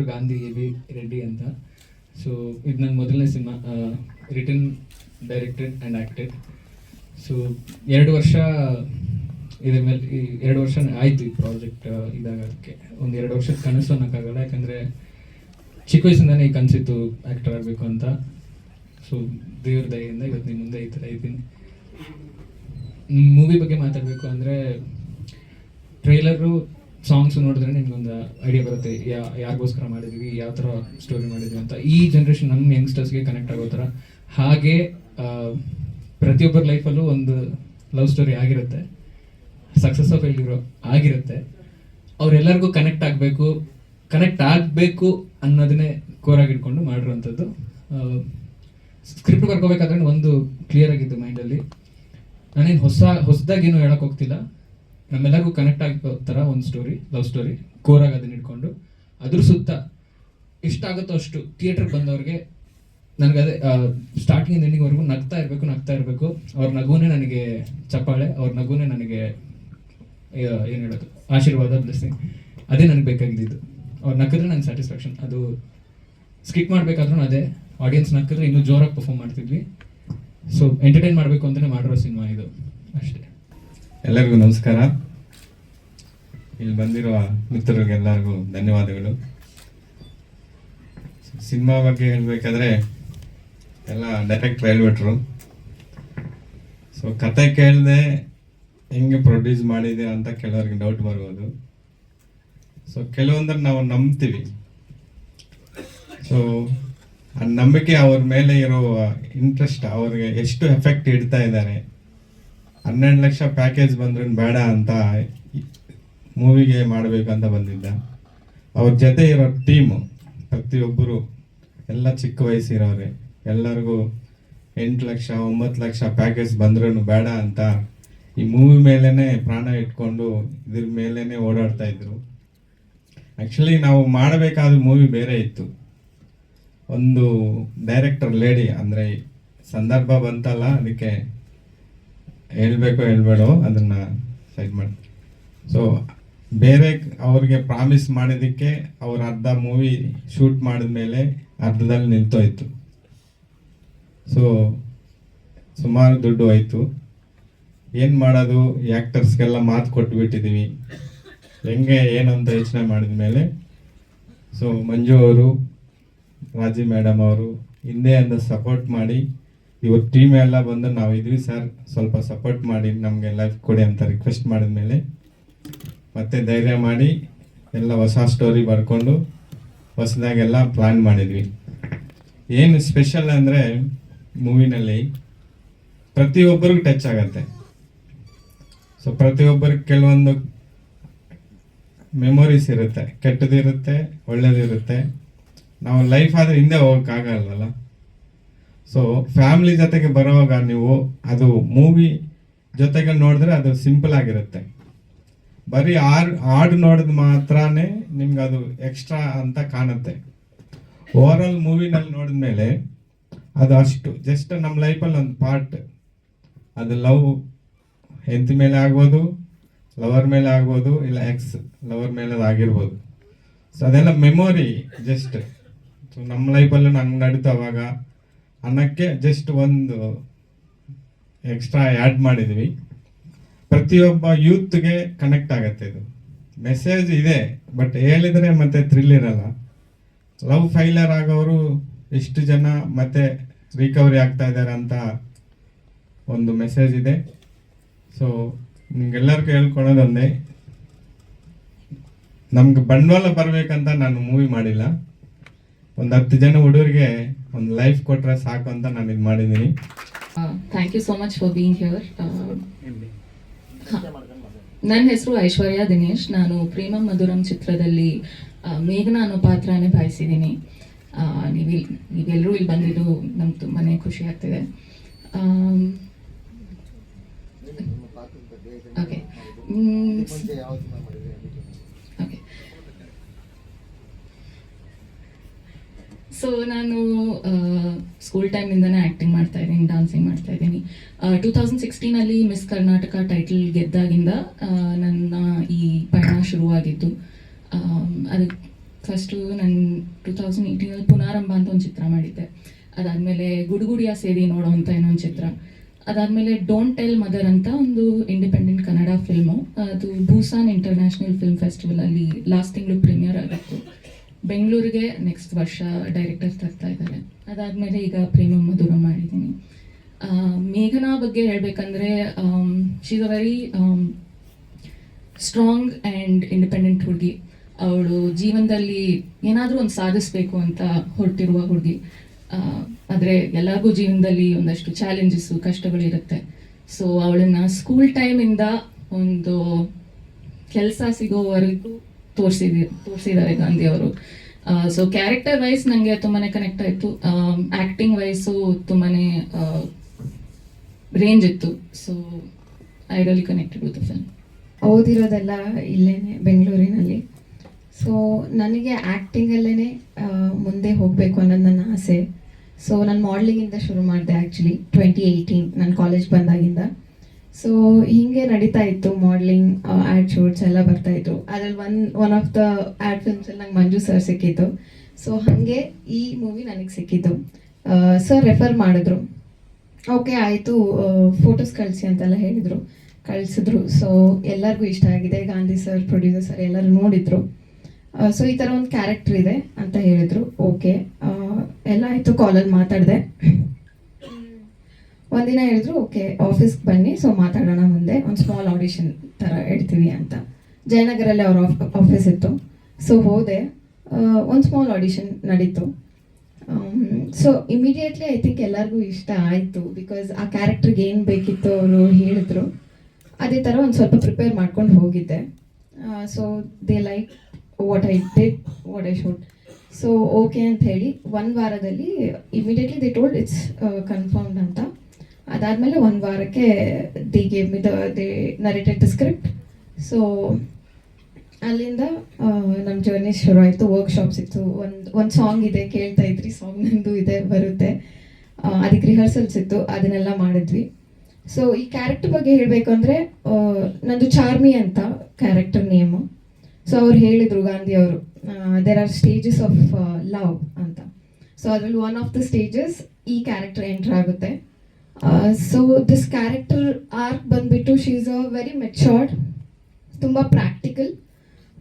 ಹೆಸರು Gandhi A B Reddy ಅಂತ. So ಇದು ನನ್ನ ಮೊದಲನೇ cinema return directed and acted so ಎರಡು ವರ್ಷ ಇದ್ರ ಮೇಲೆ, ಈ ಎರಡು ವರ್ಷ ಆಯಿತು ಈ ಪ್ರಾಜೆಕ್ಟ್ ಇದಾಗೋದಕ್ಕೆ ಒಂದು ಎರಡು ವರ್ಷದ ಕನಸು ಅನ್ನೋಕ್ಕಾಗಲ್ಲ, ಯಾಕಂದರೆ ಚಿಕ್ಕ ವಯಸ್ಸಿಂದಾನೇ ಈ ಕನಸಿತ್ತು ಆ್ಯಕ್ಟರ್ ಆಗಬೇಕು ಅಂತ. ಸೊ ದೇವ್ರ ದಯೆಯಿಂದ ಇವತ್ತು ನಿಮ್ಮ ಮುಂದೆ ಈ ಥರ ಇದ್ದೀನಿ. ಮೂವಿ ಬಗ್ಗೆ ಮಾತಾಡಬೇಕು ಅಂದರೆ ಟ್ರೈಲರು ಸಾಂಗ್ಸ್ ನೋಡಿದ್ರೆ ನಿಮ್ಗೊಂದು ಐಡಿಯಾ ಬರುತ್ತೆ, ಯಾ, ಯಾರಿಗೋಸ್ಕರ ಮಾಡಿದ್ವಿ, ಯಾವ ಥರ ಸ್ಟೋರಿ ಮಾಡಿದ್ವಿ ಅಂತ. ಈ ಜನ್ರೇಷನ್ ನಮ್ಮ ಯಂಗ್ಸ್ಟರ್ಸ್ಗೆ ಕನೆಕ್ಟ್ ಆಗೋ ಥರ ಹಾಗೆ ಪ್ರತಿಯೊಬ್ಬರ ಲೈಫಲ್ಲೂ ಒಂದು ಲವ್ ಸ್ಟೋರಿ ಆಗಿರುತ್ತೆ. ಸಕ್ಸಸ್ ಆಫ್ ಎಲ್ಲಿರೋ ಆಗಿರುತ್ತೆ. ಅವರೆಲ್ಲರಿಗೂ ಕನೆಕ್ಟ್ ಆಗಬೇಕು ಕನೆಕ್ಟ್ ಆಗಬೇಕು ಅನ್ನೋದನ್ನೇ ಕೋರಾಗಿ ಇಟ್ಕೊಂಡು ಮಾಡಿರುವಂಥದ್ದು. ಸ್ಕ್ರಿಪ್ಟ್ ಬರ್ಕೋಬೇಕಾದ್ರೆ ಒಂದು ಕ್ಲಿಯರ್ ಆಗಿದ್ದು ಮೈಂಡಲ್ಲಿ ನಾನೇನು ಹೊಸ ಹೊಸದಾಗೇನು ಹೇಳಕ್ ಹೋಗ್ತಿಲ್ಲ. ನಮ್ಮೆಲ್ಲರಿಗೂ ಕನೆಕ್ಟ್ ಆಗಿ ಥರ ಒಂದು ಸ್ಟೋರಿ ಲವ್ ಸ್ಟೋರಿ ಕೋರಾಗಿ ಅದನ್ನ ಇಟ್ಕೊಂಡು. ಅದ್ರ ಸುತ್ತ ಇಷ್ಟ ಆಗುತ್ತೋ ಅಷ್ಟು ಥಿಯೇಟರ್ ಬಂದವ್ರಿಗೆ ನನಗೆ ಅದೇ ಸ್ಟಾರ್ಟಿಂಗ್ ಎಂಡಿಂಗ್ವರೆಗೂ ನಗ್ತಾ ಇರಬೇಕು ನಗ್ತಾ ಇರಬೇಕು. ಅವ್ರ ನಗುನೇ ನನಗೆ ಚಪ್ಪಾಳೆ, ಅವ್ರ ನಗುನೇ ನನಗೆ ಏನು ಹೇಳೋದು, ಆಶೀರ್ವಾದ ಬ್ಲೆಸ್ಸಿಂಗ್ ಅದೇ ನನಗೆ ಬೇಕಾಗಿದ್ದು ಅವ್ರು ನಕ್ಕಿದ್ರೆ ನಂಗೆ ಸ್ಯಾಟಿಸ್ಫ್ಯಾಕ್ಷನ್ ಅದು ಸ್ಕಿಪ್ ಮಾಡಬೇಕಾದ್ರೂ ಅದೇ. ಆಡಿಯನ್ಸ್ ನಕ್ಕಿದ್ರೆ ಇನ್ನೂ ಜೋರಾಗಿ ಪರ್ಫಾರ್ಮ್ ಮಾಡ್ತಿದ್ವಿ. ಸೊ ಎಂಟರ್ಟೈನ್ ಮಾಡಬೇಕು ಅಂತಲೇ ಮಾಡಿರೋ ಸಿನಿಮಾ ಇದು. ಅಷ್ಟೇ. ಎಲ್ಲರಿಗೂ ನಮಸ್ಕಾರ. ಇಲ್ಲಿ ಬಂದಿರುವ ಮಿತ್ರರಿಗೆಲ್ಲರಿಗೂ ಧನ್ಯವಾದಗಳು. ಸಿನಿಮಾ ಬಗ್ಗೆ ಹೇಳಬೇಕಾದ್ರೆ ಎಲ್ಲ ಡೈರೆಕ್ಟ್ ಹೇಳ್ಬಿಟ್ರು ಸೊ ಕತೆ ಕೇಳದೆ ಹೆಂಗೆ ಪ್ರೊಡ್ಯೂಸ್ ಮಾಡಿದೆ ಅಂತ ಕೆಲವರಿಗೆ ಡೌಟ್ ಬರ್ಬೋದು. ಸೊ ಕೆಲವೊಂದ್ರೆ ನಾವು ನಂಬ್ತೀವಿ. ಸೊ ಆ ನಂಬಿಕೆ ಅವ್ರ ಮೇಲೆ ಇರೋ ಇಂಟ್ರೆಸ್ಟ್ ಅವ್ರಿಗೆ ಎಷ್ಟು ಎಫೆಕ್ಟ್ ಇಡ್ತಾ ಇದ್ದಾರೆ. ಹನ್ನೆರಡು ಲಕ್ಷ ಪ್ಯಾಕೇಜ್ ಬಂದ್ರೆ ಬೇಡ ಅಂತ ಮೂವಿಗೆ ಮಾಡಬೇಕಂತ ಬಂದಿದ್ದ. ಅವ್ರ ಜೊತೆ ಇರೋ ಟೀಮು ಪ್ರತಿಯೊಬ್ಬರು, ಎಲ್ಲ ಚಿಕ್ಕ ವಯಸ್ಸಿರೋರೆ ಎಲ್ಲರಿಗೂ ಎಂಟು ಲಕ್ಷ, ಒಂಬತ್ತು ಲಕ್ಷ ಪ್ಯಾಕೇಜ್ ಬಂದ್ರೂ ಬೇಡ ಅಂತ ಈ ಮೂವಿ ಮೇಲೇ ಪ್ರಾಣ ಇಟ್ಕೊಂಡು ಇದ್ರ ಮೇಲೇ ಓಡಾಡ್ತಾ ಇದ್ರು. ಆ್ಯಕ್ಚುಲಿ ನಾವು ಮಾಡಬೇಕಾದ ಮೂವಿ ಬೇರೆ ಇತ್ತು. ಒಂದು ಡೈರೆಕ್ಟರ್ ಲೇಡಿ ಅಂದರೆ ಸಂದರ್ಭ ಬಂತಲ್ಲ, ಅದಕ್ಕೆ ಹೇಳ್ಬೇಕು ಹೇಳ್ಬೇಡೋ, ಅದನ್ನ ಸೈಡ್ ಮಾಡಿ. ಸೊ ಬೇರೆ ಅವ್ರಿಗೆ ಪ್ರಾಮಿಸ್ ಮಾಡಿದ್ದಕ್ಕೆ ಅವ್ರು ಅರ್ಧ ಮೂವಿ ಶೂಟ್ ಮಾಡಿದ ಮೇಲೆ ಅರ್ಧದಲ್ಲಿ ನಿಲ್ತೋಯ್ತು. ಸೊ ಸುಮಾರು ದುಡ್ಡು ಹೋಯ್ತು. ಏನು ಮಾಡೋದು? ಆ್ಯಕ್ಟರ್ಸ್ಗೆಲ್ಲ ಮಾತು ಕೊಟ್ಬಿಟ್ಟಿದ್ದೀವಿ ಹೆಂಗೆ, ಏನು ಅಂತ ಯೋಚನೆ ಮಾಡಿದ ಮೇಲೆ ಸೊ ಮಂಜು ಅವರು, ರಾಜಿ ಮೇಡಮ್ ಅವರು, ಹಿಂದೆ ಅಂತ ಸಪೋರ್ಟ್ ಮಾಡಿ ಇವತ್ತು ಟೀಮ್ ಎಲ್ಲ ಬಂದು ನಾವು ಇದ್ವಿ ಸರ್ ಸ್ವಲ್ಪ ಸಪೋರ್ಟ್ ಮಾಡಿ ನಮಗೆ ಲೈಫ್ ಕೊಡಿ ಅಂತ ರಿಕ್ವೆಸ್ಟ್ ಮಾಡಿದ ಮೇಲೆ ಮತ್ತೆ ಧೈರ್ಯ ಮಾಡಿ ಎಲ್ಲ ಹೊಸ ಸ್ಟೋರಿ ಬರ್ಕೊಂಡು ಹೊಸದಾಗೆಲ್ಲ ಪ್ಲ್ಯಾನ್ ಮಾಡಿದ್ವಿ. ಏನು ಸ್ಪೆಷಲ್ ಅಂದರೆ ಮೂವಿನಲ್ಲಿ ಪ್ರತಿಯೊಬ್ಬರಿಗೂ ಟಚ್ ಆಗತ್ತೆ. ಸೊ ಪ್ರತಿಯೊಬ್ಬರಿಗೆ ಕೆಲವೊಂದು ಮೆಮೊರೀಸ್ ಇರುತ್ತೆ, ಕೆಟ್ಟದಿರುತ್ತೆ, ಒಳ್ಳೇದಿರುತ್ತೆ. ನಾವು ಲೈಫ್ ಆದರೆ ಹಿಂದೆ ಹೋಗೋಕ್ಕಾಗಲ್ವಲ್ಲ ಸೊ ಫ್ಯಾಮಿಲಿ ಜೊತೆಗೆ ಬರುವಾಗ ನೀವು ಅದು ಮೂವಿ ಜೊತೆಗೆ ನೋಡಿದ್ರೆ ಅದು ಸಿಂಪಲ್ ಆಗಿರುತ್ತೆ. ಬರೀ ಆರ್ ಹಾಡು ನೋಡಿದ ಮಾತ್ರನೇ ನಿಮ್ಗೆ ಅದು ಎಕ್ಸ್ಟ್ರಾ ಅಂತ ಕಾಣುತ್ತೆ. ಓವರ್ ಆಲ್ ಮೂವಿನಲ್ಲಿ ನೋಡಿದ್ಮೇಲೆ ಅದು ಅಷ್ಟು ಜಸ್ಟ್ ನಮ್ಮ ಲೈಫಲ್ಲಿ ಒಂದು ಪಾರ್ಟ್ ಅದು ಲವ್ ಹೆಂಡತಿ ಮೇಲೆ ಆಗ್ಬೋದು ಲವರ್ ಮೇಲೆ ಆಗ್ಬೋದು, ಇಲ್ಲ ಎಕ್ಸ್ ಲವರ್ ಮೇಲೆ ಆಗಿರ್ಬೋದು. ಸೊ ಅದೆಲ್ಲ ಮೆಮೊರಿ ಜಸ್ಟ್ ಸೊ ನಮ್ಮ ಲೈಫಲ್ಲೂ ನಂಗೆ ನಡೀತು ಅವಾಗ. ಅನ್ನಕ್ಕೆ ಜಸ್ಟ್ ಒಂದು ಎಕ್ಸ್ಟ್ರಾ ಆ್ಯಡ್ ಮಾಡಿದ್ವಿ. ಪ್ರತಿಯೊಬ್ಬ ಯೂತ್ಗೆ ಕನೆಕ್ಟ್ ಆಗುತ್ತೆ ಇದು. ಮೆಸೇಜ್ ಇದೆ ಬಟ್ ಹೇಳಿದರೆ ಮತ್ತೆ ಥ್ರಿಲ್ ಇರಲ್ಲ. ಲವ್ ಫೈಲರ್ ಆಗೋರು ಎಷ್ಟು ಜನ ಮತ್ತೆ ರಿಕವರಿ ಆಗ್ತಾ ಇದ್ದಾರೆ ಅಂತ ಒಂದು ಮೆಸೇಜ್ ಇದೆ. ಸೊ ನಿಮ್ಗೆಲ್ಲರಿಗೂ ಹೇಳ್ಕೊಳೋದೊಂದೇ ನಮ್ಗೆ ಬಂಡವಾಳ ಬರಬೇಕಂತ ನಾನು ಮೂವಿ ಮಾಡಿಲ್ಲ. ಒಂದು ಹತ್ತು ಜನ ಹುಡುಗರಿಗೆ ಒಂದು ಲೈಫ್ ಕೊಟ್ರೆ ಸಾಕು ಅಂತ ನಾನು ಇದು ಮಾಡಿದ್ದೀನಿ. Thank you so much for being here ನನ್ನ ಹೆಸರು ಐಶ್ವರ್ಯ ದಿನೇಶ್. ನಾನು ಪ್ರೇಮ ಮಧುರಂ ಚಿತ್ರದಲ್ಲಿ ಮೇಘನಾ ಅನ್ನೋ ಪಾತ್ರನೇ ಭಾವಿಸಿದ್ದೀನಿ ನೀವು ನೀವೆಲ್ಲರೂ ಇಲ್ಲಿ ಬಂದಿದ್ದು ನಮ್ಗೆ ತುಂಬಾ ಖುಷಿ ಆಗ್ತಿದೆ. ಓಕೆ ಓಕೆ ಸೊ ನಾನು ಸ್ಕೂಲ್ ಟೈಮಿಂದನೇ ಆ್ಯಕ್ಟಿಂಗ್ ಮಾಡ್ತಾ ಇದ್ದೀನಿ ಡಾನ್ಸಿಂಗ್ ಮಾಡ್ತಾ ಇದ್ದೀನಿ. ಟೂ ತೌಸಂಡ್ ಸಿಕ್ಸ್ಟೀನಲ್ಲಿ ಮಿಸ್ ಕರ್ನಾಟಕ ಟೈಟಲ್ ಗೆದ್ದಾಗಿಂದ ನನ್ನ ಈ ಪಯಣ ಶುರುವಾಗಿದ್ದು. ಅದಕ್ಕೆ ಅದು ಫಸ್ಟು ನಾನು ಟೂ ತೌಸಂಡ್ ಏಯ್ಟೀನಲ್ಲಿ ಪುನಾರಂಭ ಅಂತ ಒಂದು ಚಿತ್ರ ಮಾಡಿದ್ದೆ. ಅದಾದಮೇಲೆ ಗುಡುಗುಡಿಯ ಸೇರಿ ನೋಡೋ ಅಂತ ಇನ್ನೊಂದು ಚಿತ್ರ. ಅದಾದಮೇಲೆ ಡೋಂಟ್ ಟೆಲ್ ಮದರ್ ಅಂತ ಒಂದು ಇಂಡಿಪೆಂಡೆಂಟ್ ಕನ್ನಡ ಫಿಲ್ಮು ಅದು ಬೂಸಾನ್ ಇಂಟರ್ನ್ಯಾಷನಲ್ ಫಿಲ್ಮ್ ಫೆಸ್ಟಿವಲಲ್ಲಿ ಲಾಸ್ಟ್ ತಿಂಗಳು ಪ್ರೀಮಿಯರ್ ಆಗಿತ್ತು. ಬೆಂಗಳೂರಿಗೆ ನೆಕ್ಸ್ಟ್ ವರ್ಷ ಡೈರೆಕ್ಟರ್ ತರ್ತಾ ಇದ್ದಾರೆ. ಅದಾದಮೇಲೆ ಈಗ ಪ್ರೇಮ ಮಧುರ ಮಾಡಿದ್ದೀನಿ. ಮೇಘನಾ ಬಗ್ಗೆ ಹೇಳಬೇಕಂದ್ರೆ she's a very strong and independent ಹುಡುಗಿ. ಅವಳು ಜೀವನದಲ್ಲಿ ಏನಾದರೂ ಒಂದು ಸಾಧಿಸಬೇಕು ಅಂತ ಹೊರಟಿರುವ ಹುಡುಗಿ. ಆದರೆ ಎಲ್ಲರಿಗೂ ಜೀವನದಲ್ಲಿ ಒಂದಷ್ಟು ಚಾಲೆಂಜಸ್ಸು ಕಷ್ಟಗಳು ಇರುತ್ತೆ. ಸೊ ಅವಳನ್ನು ಸ್ಕೂಲ್ ಟೈಮಿಂದ ಒಂದು ಕೆಲಸ ಸಿಗೋವರೆಗೂ ತೋರಿಸಿದಿ ತೋರಿಸಿದ್ದಾರೆ ಗಾಂಧಿ ಅವರು. ಸೊ ಕ್ಯಾರೆಕ್ಟರ್ ವೈಸ್ ನನಗೆ ತುಂಬಾ ಕನೆಕ್ಟ್ ಆಯಿತು. ಆ್ಯಕ್ಟಿಂಗ್ ವೈಸು ತುಂಬಾ ರೇಂಜ್ ಇತ್ತು. So I really connected with film ಓದಿರೋದೆಲ್ಲ ಇಲ್ಲೇ ಬೆಂಗಳೂರಿನಲ್ಲಿ. ಸೊ ನನಗೆ ಆ್ಯಕ್ಟಿಂಗಲ್ಲೇ ಮುಂದೆ ಹೋಗಬೇಕು ಅನ್ನೋದು ನನ್ನ ಆಸೆ. ಸೊ ನಾನು ಮಾಡಲಿಂಗಿಂದ ಶುರು ಮಾಡಿದೆ ಆ್ಯಕ್ಚುಲಿ ಟ್ವೆಂಟಿ ಏಯ್ಟೀನ್ ನಾನು ಕಾಲೇಜ್ ಬಂದಾಗಿಂದ. ಸೊ ಹೀಗೆ ನಡೀತಾ ಇತ್ತು ಮಾಡ್ಲಿಂಗ್ ಆ್ಯಡ್ ಶೂಟ್ಸ್ ಎಲ್ಲ ಬರ್ತಾ ಇತ್ತು. ಅದ್ರಲ್ಲಿ one one of the ad ಫಿಲ್ಮ್ಸಲ್ಲಿ ನಂಗೆ ಮಂಜು ಸರ್ ಸಿಕ್ಕಿತ್ತು ಸೊ ಹಾಗೆ ಈ ಮೂವಿ ನನಗೆ ಸಿಕ್ಕಿತ್ತು ಸರ್ ರೆಫರ್ ಮಾಡಿದ್ರು. ಓಕೆ ಆಯಿತು ಫೋಟೋಸ್ ಕಳಿಸಿ ಅಂತೆಲ್ಲ ಹೇಳಿದರು. ಕಳಿಸಿದ್ರು. ಸೊ ಎಲ್ಲರಿಗೂ ಇಷ್ಟ ಆಗಿದೆ. ಗಾಂಧಿ ಸರ್ ಪ್ರೊಡ್ಯೂಸರ್ ಸರ್ ಎಲ್ಲರೂ ನೋಡಿದ್ರು. ಸೊ ಈ ಥರ ಒಂದು ಕ್ಯಾರೆಕ್ಟ್ರ್ ಇದೆ ಅಂತ ಹೇಳಿದ್ರು. ಓಕೆ ಎಲ್ಲ ಆಯಿತು ಕಾಲಲ್ಲಿ ಮಾತಾಡಿದೆ. ಒಂದಿನ ಹೇಳಿದ್ರು, ಓಕೆ ಆಫೀಸ್ಗೆ ಬನ್ನಿ ಸೊ ಮಾತಾಡೋಣ ಮುಂದೆ. ಒಂದು ಸ್ಮಾಲ್ ಆಡಿಷನ್ ಥರ ಇಡ್ತೀವಿ ಅಂತ. ಜಯನಗರಲ್ಲಿ ಅವ್ರ ಆಫೀಸ್ ಇತ್ತು. ಸೊ ಹೋದೆ. ಒಂದು ಸ್ಮಾಲ್ ಆಡಿಷನ್ ನಡೀತು. ಸೊ ಇಮಿಡಿಯೇಟ್ಲಿ ಐ ಥಿಂಕ್ ಎಲ್ಲರಿಗೂ ಇಷ್ಟ ಆಯಿತು ಬಿಕಾಸ್ ಆ ಕ್ಯಾರೆಕ್ಟ್ರಿಗೆ ಏನು ಬೇಕಿತ್ತು ಅವರು ಹೇಳಿದ್ರು. ಅದೇ ಥರ ಒಂದು ಸ್ವಲ್ಪ ಪ್ರಿಪೇರ್ ಮಾಡ್ಕೊಂಡು ಹೋಗಿದ್ದೆ. So they like what I did what I should so okay ಅಂತ ಹೇಳಿ, ಒಂದು ವಾರದಲ್ಲಿ immediately they told it's confirmed ಅಂತ. ಅದಾದಮೇಲೆ ಒಂದು ವಾರಕ್ಕೆ the gave me the they narrated script so ಅಲ್ಲಿಂದ ನಮ್ಮ ಜರ್ನಿ ಶುರು ಆಯಿತು ವರ್ಕ್ಶಾಪ್ಸ್ ಇತ್ತು. ಒಂದು ಒಂದು ಸಾಂಗ್ ಇದೆ, ಕೇಳ್ತಾ ಇದ್ರಿ. ಸಾಂಗ್ ನಂದು ಇದೆ, ಬರುತ್ತೆ. ಅದಕ್ಕೆ ರಿಹರ್ಸಲ್ಸ್ ಇತ್ತು. ಅದನ್ನೆಲ್ಲ ಮಾಡಿದ್ವಿ. ಸೊ ಈ ಕ್ಯಾರೆಕ್ಟರ್ ಬಗ್ಗೆ ಹೇಳಬೇಕು ಅಂದರೆ ನಂದು ಚಾರ್ಮಿ ಅಂತ ಕ್ಯಾರೆಕ್ಟರ್ ನೇಮು ಸೊ ಅವ್ರು ಹೇಳಿದರು ಗಾಂಧಿ ಅವರು. There are stages of love ಅಂತ. ಸೊ ಅದರಲ್ಲಿ ಒನ್ ಆಫ್ ದ ಸ್ಟೇಜಸ್ ಈ ಕ್ಯಾರೆಕ್ಟರ್ ಎಂಟ್ರ್ ಆಗುತ್ತೆ. ಸೊ ದಿಸ್ ಕ್ಯಾರೆಕ್ಟರ್ ಆರ್ಕ್ ಬಂದ್ಬಿಟ್ಟು she is a very matured ತುಂಬ ಪ್ರಾಕ್ಟಿಕಲ್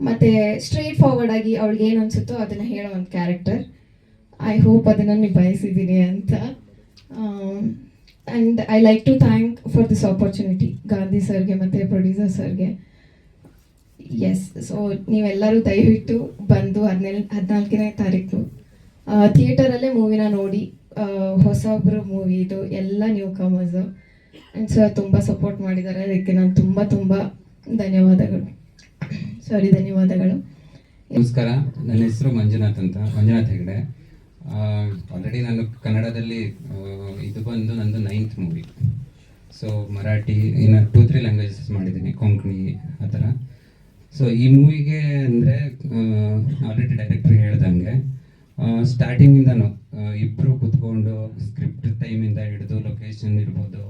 ಮತ್ತು ಸ್ಟ್ರೇಟ್ ಫಾರ್ವರ್ಡ್ ಆಗಿ ಅವಳಿಗೆ ಏನು ಅನಿಸುತ್ತೋ ಅದನ್ನು ಹೇಳೋ ಒಂದು ಕ್ಯಾರೆಕ್ಟರ್ ಐ ಹೋಪ್ ಅದನ್ನು ನಿಭಾಯಿಸಿದ್ದೀನಿ ಅಂತ. And I like to thank for this opportunity Gandhi ಸರ್ಗೆ ಮತ್ತು ಪ್ರೊಡ್ಯೂಸರ್ ಸರ್ಗೆ. ಎಸ್ ಸೊ ನೀವೆಲ್ಲರೂ ದಯವಿಟ್ಟು ಬಂದು ಹದಿನೇಳು, ಹದಿನಾಲ್ಕನೇ ತಾರೀಕು ಥಿಯೇಟರಲ್ಲೇ ಮೂವಿನ ನೋಡಿ. ಹೊಸಬ್ರು ಮೂವಿ ಇದು ಎಲ್ಲ ನ್ಯೂ ಕಮರ್ಸ್ ಆ್ಯಂಡ್ ಸರ್ ತುಂಬ ಸಪೋರ್ಟ್ ಮಾಡಿದ್ದಾರೆ. ಅದಕ್ಕೆ ನಾನು ತುಂಬ ತುಂಬ ಧನ್ಯವಾದಗಳು. ಸಾರಿ ಧನ್ಯವಾದಗಳು. ನಮಸ್ಕಾರ. ನನ್ನ ಹೆಸರು ಮಂಜುನಾಥ್ ಅಂತ. ಮಂಜುನಾಥ್ ಹೆಗಡೆ. ಆಲ್ರೆಡಿ ನಾನು ಕನ್ನಡದಲ್ಲಿ ಇದು ಬಂದು ನಂದು ನೈನ್ತ್ ಮೂವಿ ಸೊ ಮರಾಠಿ, ಇನ್ನು ಟೂ ತ್ರೀ ಲ್ಯಾಂಗ್ವೇಜಸ್ ಮಾಡಿದ್ದೀನಿ. ಕೊಂಕಣಿ ಆ ಥರ. ಸೊ ಈ ಮೂವಿಗೆ ಅಂದರೆ ಆಲ್ರೆಡಿ ಡೈರೆಕ್ಟ್ರ್ ಹೇಳ್ದಂಗೆ ಸ್ಟಾರ್ಟಿಂಗಿಂದನು ಇಬ್ಬರು ಕುತ್ಕೊಂಡು ಸ್ಕ್ರಿಪ್ಟ್ ಟೈಮಿಂದ ಹಿಡಿದು ಲೊಕೇಶನ್ ಇರ್ಬೋದು.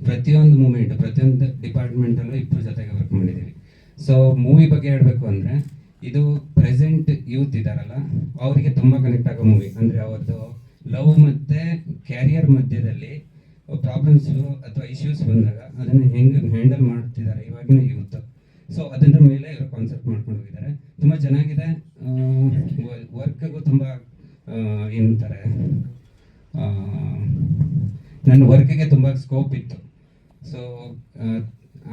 ಪ್ರತಿಯೊಂದು ಮೂಮೆಂಟ್ ಪ್ರತಿಯೊಂದು ಡಿಪಾರ್ಟ್ಮೆಂಟಲ್ಲೂ ಇಬ್ಬರು ಜೊತೆಗೆ ವರ್ಕ್ ಮಾಡಿದ್ದೀವಿ. ಸೊ ಮೂವಿ ಬಗ್ಗೆ ಹೇಳಬೇಕು ಅಂದರೆ, ಇದು ಪ್ರೆಸೆಂಟ್ ಯೂತ್ ಇದ್ದಾರಲ್ಲ ಅವರಿಗೆ ತುಂಬ ಕನೆಕ್ಟ್ ಆಗೋ ಮೂವಿ ಅಂದರೆ ಅವ್ರದ್ದು ಲವ್ ಮತ್ತು ಕ್ಯಾರಿಯರ್ ಮಧ್ಯದಲ್ಲಿ ಪ್ರಾಬ್ಲಮ್ಸು ಅಥವಾ ಇಶ್ಯೂಸ್ ಬಂದಾಗ ಅದನ್ನು ಹೆಂಗೆ ಹ್ಯಾಂಡಲ್ ಮಾಡ್ತಿದ್ದಾರೆ ಇವಾಗಿನ ಯೂತ್ ಸೊ ಅದರ ಮೇಲೆ ಇವರು ಕಾನ್ಸೆಪ್ಟ್ ಮಾಡ್ಕೊಂಡು ಹೋಗಿದ್ದಾರೆ. ತುಂಬ ಚೆನ್ನಾಗಿದೆ. ವರ್ಕ್ಗೂ ತುಂಬ ಏನಂತಾರೆ? ನನ್ನ ವರ್ಕಿಗೆ ತುಂಬ ಸ್ಕೋಪ್ ಇತ್ತು. ಸೊ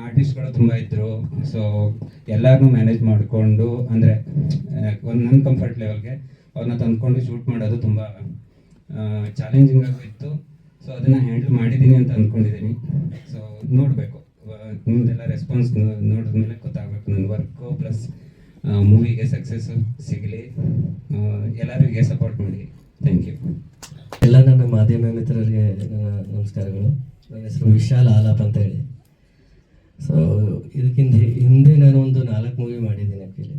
ಆರ್ಟಿಸ್ಟ್ಗಳು ತುಂಬ ಇದ್ದರು ಸೊ ಎಲ್ಲರನ್ನೂ ಮ್ಯಾನೇಜ್ ಮಾಡಿಕೊಂಡು, ಅಂದರೆ ಒಂದು ನನ್ನ ಕಂಫರ್ಟ್ ಲೆವೆಲ್ಗೆ ಅವ್ರನ್ನ ತಂದ್ಕೊಂಡು ಶೂಟ್ ಮಾಡೋದು ತುಂಬ ಚಾಲೆಂಜಿಂಗ್ ಆಗು ಇತ್ತು. ಸೊ ಅದನ್ನು ಹ್ಯಾಂಡಲ್ ಮಾಡಿದ್ದೀನಿ ಅಂತ ಅಂದ್ಕೊಂಡಿದ್ದೀನಿ ಸೊ ನೋಡಬೇಕು. ನಿಮ್ಮದೆಲ್ಲ ರೆಸ್ಪಾನ್ಸ್ ನೋಡಿದ್ಮೇಲೆ ಗೊತ್ತಾಗಬೇಕು. ನನ್ನ ವರ್ಕು ಪ್ಲಸ್ ಮೂವಿಗೆ ಸಕ್ಸಸ್ ಸಿಗಲಿ. ಎಲ್ಲರಿಗೂ ಸಪೋರ್ಟ್ ಮಾಡಿ. ಥ್ಯಾಂಕ್ ಯು ಎಲ್ಲ ನನ್ನ ಮಾಧ್ಯಮ ಮಿತ್ರರಿಗೆ ನಮಸ್ಕಾರಗಳು. ನನ್ನ ಹೆಸರು ವಿಶಾಲ್ ಆಲಾಪ್ ಅಂತ ಹೇಳಿ. ಸೊ ಇದಕ್ಕಿಂತ ಹಿಂದೆ ನಾನು ಒಂದು ನಾಲ್ಕು ಮೂವಿ ಮಾಡಿದ್ದೀನಿ ಆ್ಯಕ್ಚುಲಿ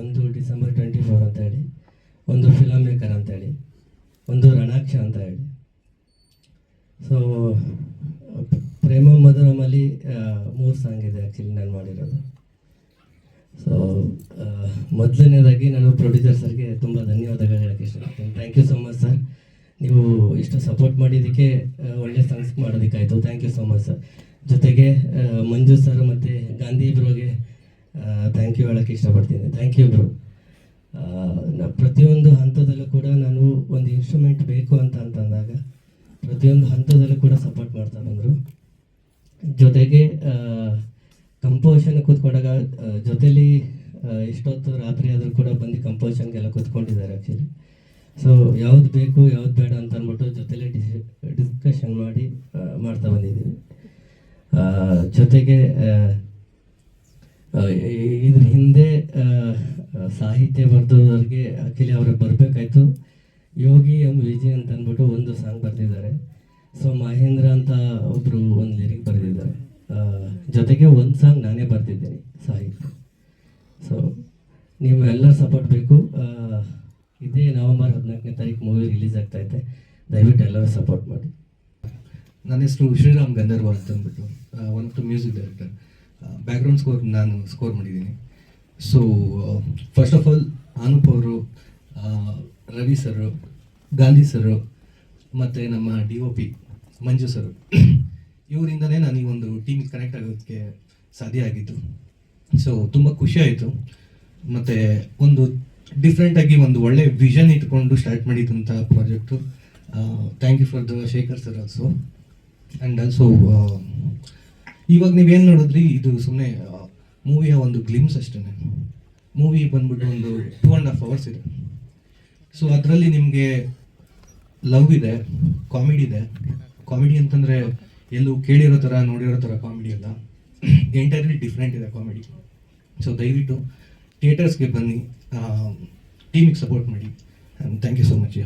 ಒಂದು ಡಿಸೆಂಬರ್ ಟ್ವೆಂಟಿ ಫೋರ್ ಅಂತ ಹೇಳಿ, ಒಂದು ಫಿಲಮ್ ಮೇಕರ್ ಅಂತ ಹೇಳಿ, ಒಂದು ರಣಾಕ್ಷ ಅಂತ ಹೇಳಿ. ಸೊ ಪ್ರೇಮ ಮಧುರಮಲ್ಲಿ ಮೂರು ಸಾಂಗ್ ಇದೆ ಆ್ಯಕ್ಚುಲಿ ನಾನು ಮಾಡಿರೋದು. ಮೊದಲನೇದಾಗಿ ನಾನು ಪ್ರೊಡ್ಯೂಸರ್ ಸರ್ಗೆ ತುಂಬ ಧನ್ಯವಾದಗಳು ಹೇಳೋಕ್ಕೆ ಇಷ್ಟಪಡ್ತೀನಿ. Thank you so much sir ನೀವು ಇಷ್ಟು ಸಪೋರ್ಟ್ ಮಾಡಿದ್ದಕ್ಕೆ ಒಳ್ಳೆ songs ಮಾಡೋದಕ್ಕಾಯಿತು. Thank you so much sir ಜೊತೆಗೆ ಮಂಜು ಸರ್ ಮತ್ತು ಗಾಂಧಿ ಬ್ರೋಗೆ ಥ್ಯಾಂಕ್ ಯು ಹೇಳೋಕ್ಕೆ ಇಷ್ಟಪಡ್ತೀನಿ. ಥ್ಯಾಂಕ್ ಯು ಬ್ರೋ ಪ್ರತಿಯೊಂದು ಹಂತದಲ್ಲೂ ಕೂಡ ನಾನು ಒಂದು ಇನ್ಸ್ಟ್ರೂಮೆಂಟ್ ಬೇಕು ಅಂತ ಅಂತಂದಾಗ ಪ್ರತಿಯೊಂದು ಹಂತದಲ್ಲೂ ಕೂಡ ಸಪೋರ್ಟ್ ಮಾಡ್ತಾ ಬಂದರು. ಜೊತೆಗೆ ಕಂಪೋಷನ್ ಕೂತ್ಕೊಂಡಾಗ ಜೊತೆಲಿ ಆ, ಎಷ್ಟೊತ್ತು ರಾತ್ರಿ ಆದರೂ ಕೂಡ ಬಂದು ಕಂಪೋಷನ್ಗೆಲ್ಲ ಕೂತ್ಕೊಂಡಿದ್ದಾರೆ ಆ್ಯಕ್ಚುಲಿ ಸೊ ಯಾವ್ದು ಬೇಕು ಯಾವ್ದು ಬೇಡ ಅಂತ ಅಂದ್ಬಿಟ್ಟು ಜೊತೆಲೇ ಡಿಸ್ ಡಿಸ್ಕಷನ್ ಮಾಡಿ ಮಾಡ್ತಾ ಬಂದಿದ್ದೀವಿ. ಜೊತೆಗೆ ಇದ್ರ ಹಿಂದೆ ಸಾಹಿತ್ಯ ಬರೆದವ್ರಿಗೆ ಆ್ಯಕ್ಚುಲಿ ಅವ್ರಿಗೆ ಬರಬೇಕಾಯ್ತು. ಯೋಗಿ ಎಂ ವಿಜಿ ಅಂತ ಅಂದ್ಬಿಟ್ಟು ಒಂದು ಸಾಂಗ್ ಬರೆದಿದ್ದಾರೆ. ಸೊ ಮಹೇಂದ್ರ ಅಂತ ಒಬ್ಬರು ಒಂದು ಲಿರಿಕ್ ಬರೆದಿದ್ದಾರೆ. ಜೊತೆಗೆ ಒಂದು ಸಾಂಗ್ ನಾನೇ ಬರ್ತಿದ್ದೀನಿ ಸಾಹಿತ್ಯ. ಸೊ ನೀವು ಎಲ್ಲ ಸಪೋರ್ಟ್ ಬೇಕು. ಇದೇ ನವೆಂಬರ್ ಹದಿನಾಲ್ಕನೇ ತಾರೀಕು ಮೂವಿ ರಿಲೀಸ್ ಆಗ್ತೈತೆ ದಯವಿಟ್ಟು ಎಲ್ಲರೂ ಸಪೋರ್ಟ್ ಮಾಡಿ. ನನ್ನ ಹೆಸರು ಶ್ರೀರಾಮ್ ಗಂಧರ್ವ ಅಂತ ಅಂದ್ಬಿಟ್ಟು one of the music director background score ನಾನು ಸ್ಕೋರ್ ಮಾಡಿದ್ದೀನಿ. So first of all Anoop ಅವರು ರವಿ ಸರು ಗಾಂಧಿ ಸರು ಮತ್ತು ನಮ್ಮ ಡಿ ಒ ಪಿ ಮಂಜು ಸರು ಇವರಿಂದನೇ ನಾನು ಒಂದು ಟೀಮಿಗೆ ಕನೆಕ್ಟ್ ಆಗೋದಕ್ಕೆ ಸಾಧ್ಯ ಆಗಿದ್ದು. ಸೊ ತುಂಬ ಖುಷಿ ಆಯಿತು. ಮತ್ತು ಒಂದು ಡಿಫ್ರೆಂಟಾಗಿ ಒಂದು ಒಳ್ಳೆ ವಿಷನ್ ಇಟ್ಕೊಂಡು ಸ್ಟಾರ್ಟ್ ಮಾಡಿದಂಥ project thank you for the Shekhar sir also and also ಇವಾಗ ನೀವೇನು ನೋಡಿದ್ರಿ? ಇದು ಸುಮ್ಮನೆ ಮೂವಿಯ ಒಂದು ಗ್ಲಿಮ್ಸ್ ಅಷ್ಟೇ ಮೂವಿ ಬಂದ್ಬಿಟ್ಟು ಒಂದು ಟೂ ಆ್ಯಂಡ್ ಹಾಫ್ ಅವರ್ಸ್ ಇದೆ. ಸೊ ಅದರಲ್ಲಿ ನಿಮಗೆ ಲವ್ ಇದೆ ಕಾಮಿಡಿ ಇದೆ. ಕಾಮಿಡಿ ಅಂತಂದರೆ ಎಲ್ಲೂ ಕೇಳಿರೋ ಥರ ನೋಡಿರೋ ಥರ ಕಾಮಿಡಿ ಅಲ್ಲ. ಎಂಟೈರ್ಲಿ ಡಿಫ್ರೆಂಟ್ ಇದೆ ಕಾಮಿಡಿ ಸೊ ದಯವಿಟ್ಟು ಥಿಯೇಟರ್ಸ್ಗೆ ಬನ್ನಿ ಟೀಮಿಗೆ ಸಪೋರ್ಟ್ ಮಾಡಿ. Thank you so much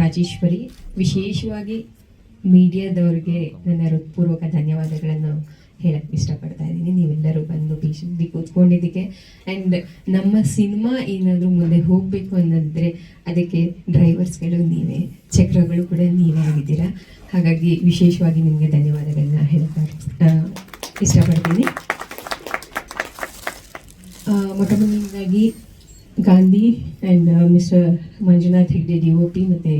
Rajeshwari, ವಿಶೇಷವಾಗಿ ಮೀಡಿಯಾದವ್ರಿಗೆ ನನ್ನ ಹೃತ್ಪೂರ್ವಕ ಧನ್ಯವಾದಗಳನ್ನು ಹೇಳಕ್ಕೆ ಇಷ್ಟಪಡ್ತಾ ಇದ್ದೀನಿ. ನೀವೆಲ್ಲರೂ ಬಂದು ಬೀಸಿ ಕೂತ್ಕೊಂಡಿದ್ದಕ್ಕೆ. ಆ್ಯಂಡ್ ನಮ್ಮ ಸಿನಿಮಾ ಏನಾದರೂ ಮುಂದೆ ಹೋಗಬೇಕು ಅನ್ನೋದಿದ್ರೆ ಅದಕ್ಕೆ ಡ್ರೈವರ್ಸ್ಗಳು, ನೀವೇ, ಚಕ್ರಗಳು ಕೂಡ ನೀವೇ ಆಗಿದ್ದೀರಾ? ಹಾಗಾಗಿ ವಿಶೇಷವಾಗಿ ನಿಮಗೆ ಧನ್ಯವಾದಗಳನ್ನ ಹೇಳ್ತಾ ಇಷ್ಟಪಡ್ತೀನಿ. ಮೊಟ್ಟ ಮೊದಲನೇದಾಗಿ Gandhi and mister Manjunath Hegde D O P ಮತ್ತು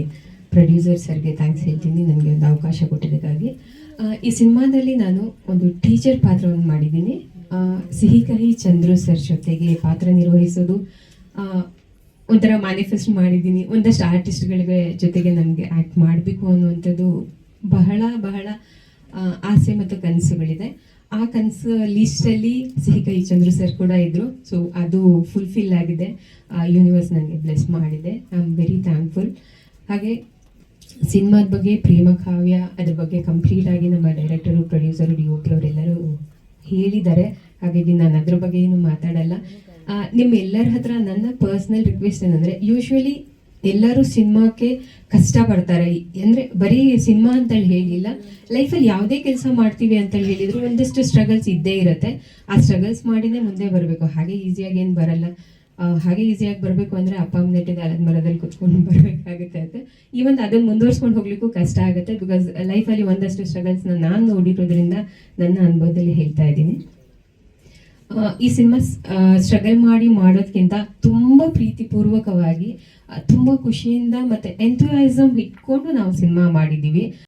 ಪ್ರೊಡ್ಯೂಸರ್ ಸರ್ಗೆ ಥ್ಯಾಂಕ್ಸ್ ಹೇಳ್ತೀನಿ. ನನಗೆ ಒಂದು ಅವಕಾಶ ಕೊಟ್ಟಿದ್ದಕ್ಕಾಗಿ. ಈ ಸಿನಿಮಾದಲ್ಲಿ ನಾನು ಒಂದು ಟೀಚರ್ ಪಾತ್ರವನ್ನು ಮಾಡಿದ್ದೀನಿ. ಸಿಹಿ ಕಹಿ ಚಂದ್ರು ಸರ್ ಜೊತೆಗೆ ಪಾತ್ರ ನಿರ್ವಹಿಸೋದು ಒಂಥರ ಮ್ಯಾನಿಫೆಸ್ಟ್ ಮಾಡಿದ್ದೀನಿ. ಒಂದಷ್ಟು ಆರ್ಟಿಸ್ಟ್ಗಳಿಗೆ ಜೊತೆಗೆ ನನಗೆ ಆ್ಯಕ್ಟ್ ಮಾಡಬೇಕು ಅನ್ನುವಂಥದ್ದು ಬಹಳ ಬಹಳ ಆಸೆ ಮತ್ತು ಕನಸುಗಳಿದೆ. ಆ ಕನಸು ಲೀಸ್ಟಲ್ಲಿ ಸಿಹಿ ಕೈ ಚಂದ್ರು ಸರ್ ಕೂಡ ಇದ್ರು. ಸೊ ಅದು ಫುಲ್ಫಿಲ್ ಆಗಿದೆ. ಯೂನಿವರ್ಸ್ ನನಗೆ ಬ್ಲೆಸ್ ಮಾಡಿದೆ. ಐ ಆಮ್ ವೆರಿ ಥ್ಯಾಂಕ್ಫುಲ್ ಹಾಗೆ ಸಿನಿಮಾದ ಬಗ್ಗೆ, ಪ್ರೇಮ ಕಾವ್ಯ ಅದ್ರ ಬಗ್ಗೆ ಕಂಪ್ಲೀಟ್ ಆಗಿ ನಮ್ಮ ಡೈರೆಕ್ಟರು ಪ್ರೊಡ್ಯೂಸರು ಡಿ ಅವರೆಲ್ಲರೂ ಹೇಳಿದ್ದಾರೆ. ಹಾಗಾಗಿ ನಾನು ಅದ್ರ ಬಗ್ಗೆ ಏನು ಮಾತಾಡಲ್ಲ. ನಿಮ್ಮೆಲ್ಲರ ನಿಮ್ಮ ಹತ್ರ ನನ್ನ ಪರ್ಸ್ನಲ್ ರಿಕ್ವೆಸ್ಟ್ ಏನಂದ್ರೆ ಯೂಶ್ವಲಿ ಎಲ್ಲರೂ ಸಿನಿಮಾಕ್ಕೆ ಕಷ್ಟಪಡ್ತಾರೆ. ಅಂದರೆ ಬರೀ ಸಿನಿಮಾ ಅಂತೇಳಿ ಹೇಳಿಲ್ಲ, ಲೈಫಲ್ಲಿ ಯಾವುದೇ ಕೆಲಸ ಮಾಡ್ತೀವಿ ಅಂತೇಳಿ ಹೇಳಿದ್ರು ಒಂದಷ್ಟು ಸ್ಟ್ರಗಲ್ಸ್ ಇದ್ದೇ ಇರುತ್ತೆ. ಆ ಸ್ಟ್ರಗಲ್ಸ್ ಮಾಡಿನೇ ಮುಂದೆ ಬರಬೇಕು. ಹಾಗೆ ಈಸಿಯಾಗಿ ಏನು ಬರಲ್ಲ. ಹಾಗೆ ಈಸಿಯಾಗಿ ಬರಬೇಕು ಅಂದರೆ ಅಪ್ಪ ಅಮ್ಮ ನೆಟ್ಟಿದ ಆಲದ ಮರದಲ್ಲಿ ಕುತ್ಕೊಂಡು ಬರಬೇಕಾಗುತ್ತೆ ಅಂತ. ಈವನ್ ಅದನ್ನು ಮುಂದುವರ್ಸ್ಕೊಂಡು ಹೋಗ್ಲಿಕ್ಕೂ ಕಷ್ಟ ಆಗುತ್ತೆ ಬಿಕಾಸ್ ಲೈಫಲ್ಲಿ ಒಂದಷ್ಟು ಸ್ಟ್ರಗಲ್ಸ್ನ ನಾನು ನೋಡಿರೋದ್ರಿಂದ ನನ್ನ ಅನುಭವದಲ್ಲಿ ಹೇಳ್ತಾ ಇದ್ದೀನಿ. ಈ ಸಿನಿಮಾ ಸ್ಟ್ರಗಲ್ ಮಾಡಿ ಮಾಡೋದ್ಕಿಂತ ತುಂಬ ಪ್ರೀತಿಪೂರ್ವಕವಾಗಿ ತುಂಬ ಖುಷಿಯಿಂದ ಮತ್ತು ಎಂಥೂಯಾಸಮ್ ಇಟ್ಕೊಂಡು ನಾವು ಸಿನಿಮಾ ಮಾಡಿದ್ದೀವಿ